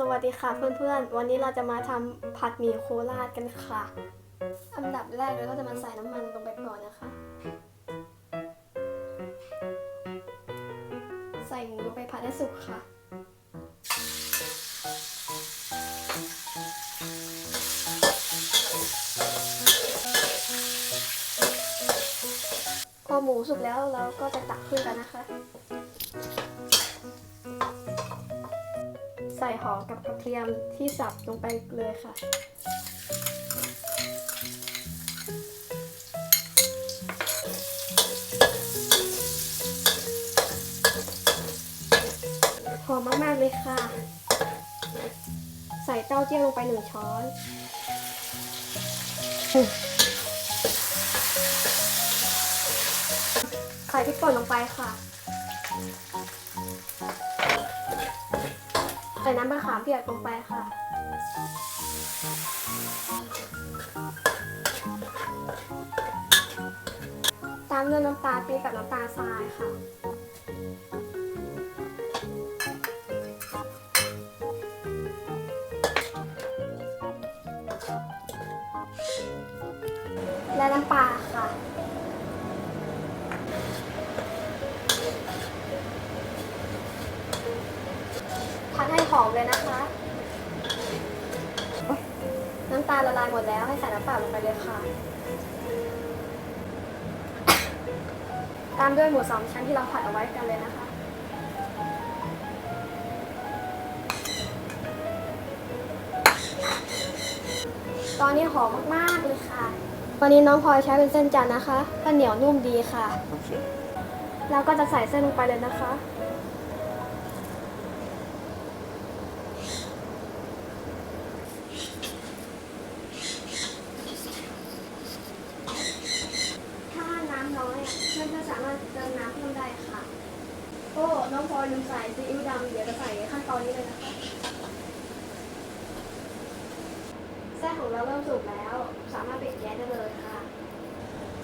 สวัสดีค่ะเพื่อนๆ วันนี้เราจะมาทำผัดหมี่โคราชกันค่ะ อันดับแรกเราก็จะมาใส่น้ำมันลงไปก่อนนะคะ ใส่หมูลงไปผัดให้สุกค่ะ พอหมูสุกแล้วเราก็จะตักขึ้นกันนะคะ ใส่หอมกับกระเทียมที่สับลงไปเลยค่ะ หอมมาก ๆ เลยค่ะ ใส่เต้าเจี้ยวลงไปหนึ่งช้อนใส่พริกป่นลงไปค่ะ ส่น้ำมะขามเปียกลงไปค่ะ ตามด้วยน้ำตาลปี๊บกับน้ำตาลทรายค่ะ และน้ำปลาค่ะ อมเลยนะคะ น้ำตาลละลายหมดแล้วให้ใส่น้ำเปล่าลงไปเลยค่ะ ตามด้วยหมูสองชั้นที่เราผัดเอาไว้กันเลยนะคะ ตอนนี้หอมมากๆเลยค่ะวันนี้น้องพลอยใช้เป็นเส้นจันทร์นะคะก็เหนียวนุ่มดีค่ะโอเคแล้วก็จะใส่เส้นลงไปเลยนะคะ ถ้าน้ำน้อยอะเพื่อนๆ สามารถเติมน้ำเพิ่มได้ค่ะ โอ้ น้องพลอยลืมใส่ซีอิ๊วดำเดี๋ยวจะใส่ขั้นตอนนี้เลยนะคะเส้ของเราเริ่มสุกแล้ว สามารถปิดแก๊สได้เลยค่ะ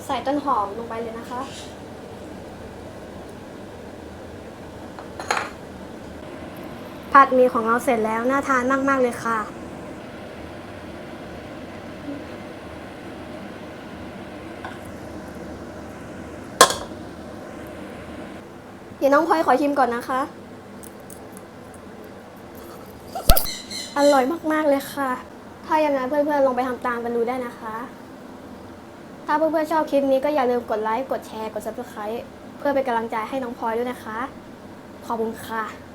ใส่ต้นหอมลงไปเลยนะคะ ผัดหมี่ของเราเสร็จแล้วน่าทานมาก ๆ เลยค่ะ ดี๋ยวน้องพลอยขอชิมก่อนนะคะ อร่อยมากๆเลยค่ะ ถ้าอย่างนั้นเพื่อนๆลองไปทำตามกันดูได้นะคะ ถ้าเพื่อนๆชอบคลิปนี้ก็อย่าลืมกดไลค์ กดแชร์ กด subscribe เพื่อเป็นกำลังใจให้น้องพลอยด้วยนะคะ ขอบคุณค่ะ